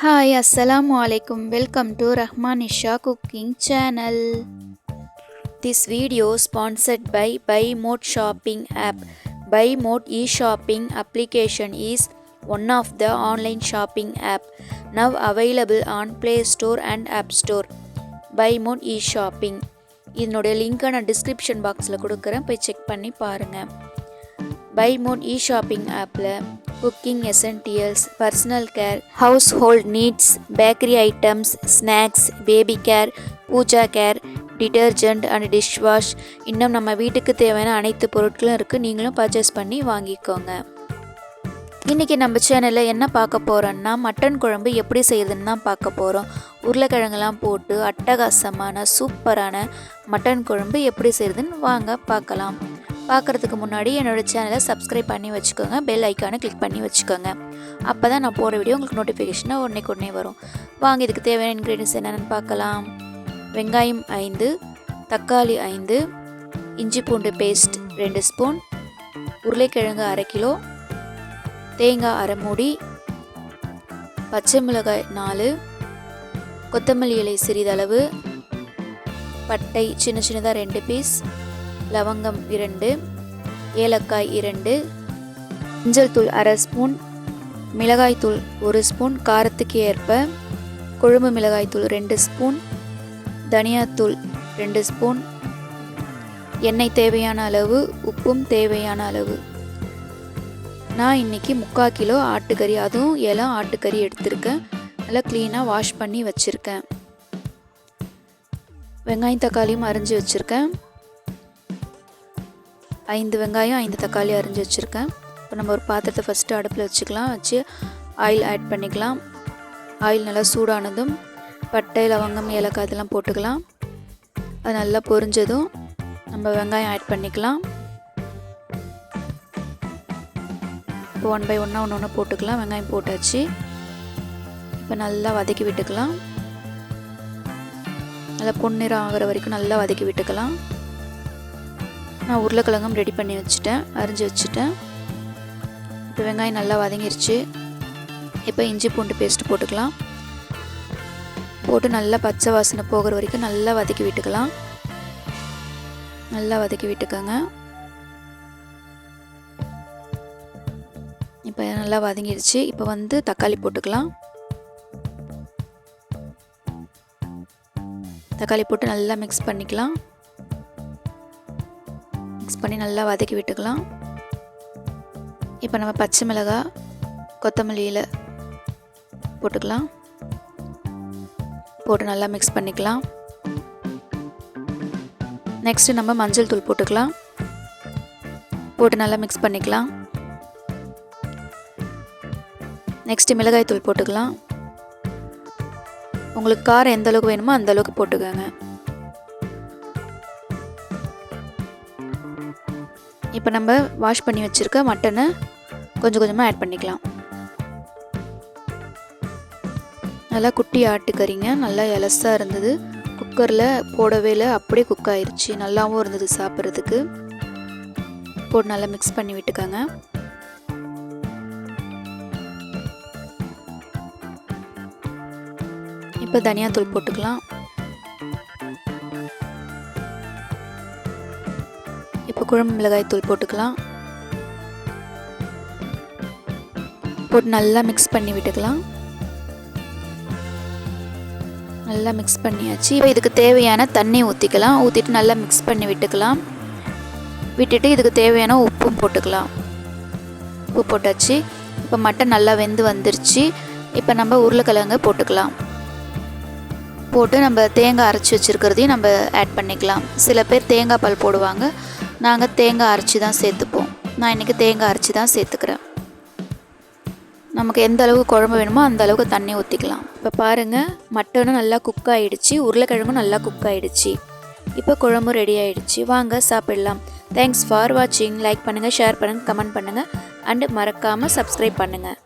Hi அஸ்ஸலாம் வலைக்கும் welcome to Rahman Isha cooking channel this video sponsored by by Mod shopping app by Mod e shopping application is one of the online shopping app now available on Play Store and App Store by Mod e shopping இதனுடைய லிங்க்கை நான் description பாக்ஸில் கொடுக்குறேன். போய் check பண்ணி பாருங்கள் by mode e ஷாப்பிங் ஆப்பில் cooking essentials personal care household needs bakery items snacks baby care pooja care detergent and dish wash இன்னும் நம்ம வீட்டுக்கு தேவையான அனைத்து பொருட்களும் இருக்குது நீங்களும் பர்ச்சேஸ் பண்ணி வாங்கிக்கோங்க. இன்றைக்கி நம்ம சேனலில் என்ன பார்க்க போகிறோன்னா மட்டன் குழம்பு எப்படி செய்யுதுன்னு தான் பார்க்க போகிறோம் உருளைக்கிழங்கெல்லாம் போட்டு அட்டகாசமான சூப்பரான மட்டன் குழம்பு எப்படி செய்யுதுன்னு வாங்க பார்க்கலாம். பார்க்குறதுக்கு முன்னாடி என்னோடய சேனலை சப்ஸ்கிரைப் பண்ணி வச்சுக்கோங்க. பெல் ஐக்கானை கிளிக் பண்ணி வச்சுக்கோங்க. அப்போ தான் நான் போகிற வீடியோ உங்களுக்கு நோட்டிஃபிகேஷனாக உடனே உடனே வரும். வாங்க இதுக்கு தேவையான இன்க்ரீடியன்ஸ் என்னென்னு பார்க்கலாம். வெங்காயம் ஐந்து தக்காளி ஐந்து இஞ்சி பூண்டு பேஸ்ட் ரெண்டு ஸ்பூன் உருளைக்கிழங்கு அரை கிலோ தேங்காய் அரை மூடி பச்சை மிளகாய் நாலு கொத்தமல்லி இலை சிறிதளவு பட்டை சின்ன சின்னதாக ரெண்டு பீஸ் லவங்கம் இரண்டு ஏலக்காய் இரண்டு மஞ்சள் தூள் அரை ஸ்பூன் மிளகாய் தூள் ஒரு ஸ்பூன் காரத்துக்கு ஏற்ப கொழும்பு மிளகாய் தூள் ரெண்டு ஸ்பூன் தனியாத்தூள் ரெண்டு ஸ்பூன் எண்ணெய் தேவையான அளவு உப்பும் தேவையான அளவு. நான் இன்றைக்கி முக்கால் கிலோ ஆட்டுக்கறி அதுவும் இலம் ஆட்டுக்கறி எடுத்திருக்கேன். நல்லா க்ளீனாக வாஷ் பண்ணி வச்சுருக்கேன். வெங்காயம் தக்காளியும் அரிஞ்சு வச்சுருக்கேன். ஐந்து வெங்காயம் ஐந்து தக்காளி அரிஞ்சு வச்சுருக்கேன். இப்போ நம்ம ஒரு பாத்திரத்தை ஃபஸ்ட்டு அடுப்பில் வச்சுக்கலாம். வச்சு ஆயில் ஆட் பண்ணிக்கலாம். ஆயில் நல்லா சூடானதும் பட்டை லவங்கம் ஏலக்காய் இதெல்லாம் போட்டுக்கலாம். அது நல்லா பொரிஞ்சதும் நம்ம வெங்காயம் ஆட் பண்ணிக்கலாம். இப்போ ஒன் பை ஒன்னாக ஒன்று ஒன்று போட்டுக்கலாம். வெங்காயம் போட்டாச்சு. இப்போ நல்லா வதக்கி விட்டுக்கலாம். நல்லா பொன்னிறம் ஆகிற வரைக்கும் நல்லா வதக்கி விட்டுக்கலாம். நான் உருளைக்கிழங்கும் ரெடி பண்ணி வச்சுட்டேன். அரிஞ்சு வச்சுட்டேன். இப்போ வெங்காயம் நல்லா வதங்கிருச்சு. இப்போ இஞ்சி பூண்டு பேஸ்ட் போட்டுக்கலாம். போட்டு நல்லா பச்சை வாசனை போகிற வரைக்கும் நல்லா வதக்கி விட்டுக்கலாம். நல்லா வதக்கி விட்டுக்கோங்க. இப்போ நல்லா வதங்கிடுச்சு இப்போ வந்து தக்காளி போட்டுக்கலாம். தக்காளி போட்டு நல்லா மிக்ஸ் பண்ணிக்கலாம். மிக்ஸ் பண்ணி நல்லா வதக்கி விட்டுக்கலாம். இப்போ நம்ம பச்சை மிளகாய் கொத்தமல்லியில் போட்டுக்கலாம். போட்டு நல்லா மிக்ஸ் பண்ணிக்கலாம். நெக்ஸ்ட்டு நம்ம மஞ்சள் தூள் போட்டுக்கலாம். போட்டு நல்லா மிக்ஸ் பண்ணிக்கலாம். நெக்ஸ்ட்டு மிளகாய் தூள் போட்டுக்கலாம். உங்களுக்கு காரம் எந்த அளவுக்கு வேணுமோ அந்த அளவுக்கு போட்டுக்கோங்க. இப்போ நம்ம வாஷ் பண்ணி வச்சுருக்க மட்டனை கொஞ்சம் கொஞ்சமாக ஆட் பண்ணிக்கலாம். நல்லா குட்டி ஆட்டுக்கறிங்க. நல்லா எலசாக இருந்தது. குக்கரில் போடவே இல்லை அப்படியே குக் ஆயிடுச்சு நல்லாவும் இருந்தது சாப்பிட்றதுக்கு. போட்டு நல்லா மிக்ஸ் பண்ணி விட்டுக்கோங்க. இப்போ தனியாத்தூள் போட்டுக்கலாம். இப்போ குழம்பு மிளகாய் தூள் போட்டுக்கலாம். போட்டு நல்லா மிக்ஸ் பண்ணி விட்டுக்கலாம். நல்லா மிக்ஸ் பண்ணியாச்சு. இப்போ இதுக்கு தேவையான தண்ணி ஊற்றிக்கலாம் ஊற்றிட்டு நல்லா மிக்ஸ் பண்ணி விட்டுக்கலாம். விட்டுட்டு இதுக்கு தேவையான உப்பும் போட்டுக்கலாம். உப்பு போட்டாச்சு. இப்போ மட்டன் நல்லா வெந்து வந்துருச்சு. இப்போ நம்ம உருளைக்கிழங்கு போட்டுக்கலாம். போட்டு நம்ம தேங்காய் அரைச்சி வச்சுருக்கிறதையும் நம்ம ஆட் பண்ணிக்கலாம். சில பேர் தேங்காய் பால் போடுவாங்க. நாங்கள் தேங்காய் அரைச்சி தான் சேர்த்துப்போம். நான் இன்றைக்கி தேங்காய் அரைச்சி தான் சேர்த்துக்கிறேன். நமக்கு எந்த அளவுக்கு குழம்பு வேணுமோ அந்த அளவுக்கு தண்ணி ஊற்றிக்கலாம் இப்போ பாருங்கள் மட்டனும் நல்லா குக் ஆகிடுச்சு உருளைக்கிழங்கும் நல்லா குக் ஆகிடுச்சு இப்போ குழம்பு ரெடி ஆகிடுச்சு வாங்க சாப்பிடலாம். தேங்க்ஸ் ஃபார் வாட்சிங் லைக் பண்ணுங்கள் ஷேர் பண்ணுங்கள் கமெண்ட் பண்ணுங்கள் அண்டு மறக்காமல் சப்ஸ்கிரைப் பண்ணுங்கள்